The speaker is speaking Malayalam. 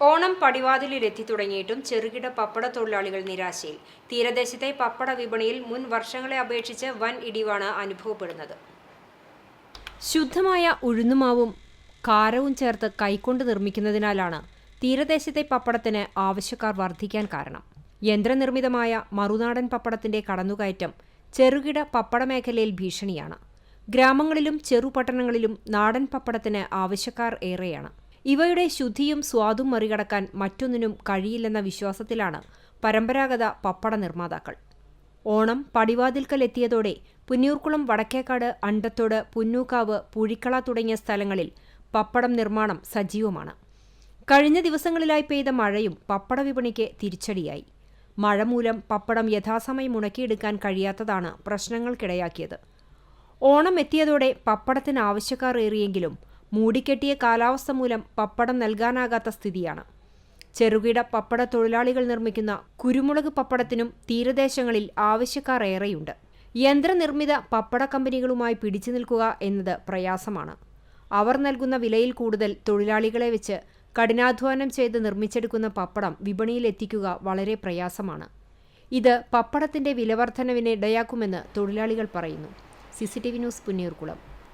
ഓണം പടിവാതിലിലെത്തി തുടങ്ങിയിട്ടും ചെറുകിട പപ്പട തൊഴിലാളികൾ നിരാശയിൽ. തീരദേശത്തെ പപ്പട വിപണിയിൽ മുൻ വർഷങ്ങളെ അപേക്ഷിച്ച് വൻ ഇടിവാണ് അനുഭവപ്പെടുന്നത്. ശുദ്ധമായ ഉഴുന്നുമാവും കാരവും ചേർത്ത് കൈകൊണ്ട് നിർമ്മിക്കുന്നതിനാലാണ് തീരദേശത്തെ പപ്പടത്തിന് ആവശ്യക്കാർ വർദ്ധിക്കാൻ കാരണം. യന്ത്രനിർമ്മിതമായ മറുനാടൻ പപ്പടത്തിന്റെ കടന്നുകയറ്റം ചെറുകിട പപ്പട മേഖലയിൽ ഭീഷണിയാണ്. ഗ്രാമങ്ങളിലും ചെറുപട്ടണങ്ങളിലും നാടൻ പപ്പടത്തിന് ആവശ്യക്കാർ ഏറെയാണ്. ഇവയുടെ ശുദ്ധിയും സ്വാദും മറികടക്കാൻ മറ്റൊന്നിനും കഴിയില്ലെന്ന വിശ്വാസത്തിലാണ് പരമ്പരാഗത പപ്പട നിർമ്മാതാക്കൾ. ഓണം പടിവാതിൽക്കൽ എത്തിയതോടെ പുന്നൂർക്കുളം വടക്കേക്കാട് അണ്ടത്തോട് പുന്നൂക്കാവ് പുഴിക്കള തുടങ്ങിയ സ്ഥലങ്ങളിൽ പപ്പടം നിർമ്മാണം സജീവമാണ്. കഴിഞ്ഞ ദിവസങ്ങളിലായി പെയ്ത മഴയും പപ്പട വിപണിക്ക് തിരിച്ചടിയായി. മഴ മൂലം പപ്പടം യഥാസമയം ഉണക്കിയെടുക്കാൻ കഴിയാത്തതാണ് പ്രശ്നങ്ങൾക്കിടയാക്കിയത്. ഓണം എത്തിയതോടെ പപ്പടത്തിന് ആവശ്യക്കാർ ഏറിയെങ്കിലും മൂടിക്കെട്ടിയ കാലാവസ്ഥ മൂലം പപ്പടം നൽകാനാകാത്ത സ്ഥിതിയാണ്. ചെറുകിട പപ്പട തൊഴിലാളികൾ നിർമ്മിക്കുന്ന കുരുമുളക് പപ്പടത്തിനും തീരദേശങ്ങളിൽ ആവശ്യക്കാർ ഏറെയുണ്ട്. യന്ത്രനിർമ്മിത പപ്പട കമ്പനികളുമായി പിടിച്ചു നിൽക്കുക എന്നത് പ്രയാസമാണ്. അവർ നൽകുന്ന വിലയിൽ കൂടുതൽ തൊഴിലാളികളെ വെച്ച് കഠിനാധ്വാനം ചെയ്ത് നിർമ്മിച്ചെടുക്കുന്ന പപ്പടം വിപണിയിൽ എത്തിക്കുക വളരെ പ്രയാസമാണ്. ഇത് പപ്പടത്തിന്റെ വിലവർധനവിന് ഇടയാക്കുമെന്ന് തൊഴിലാളികൾ പറയുന്നു. CCTV news Punneerkulam.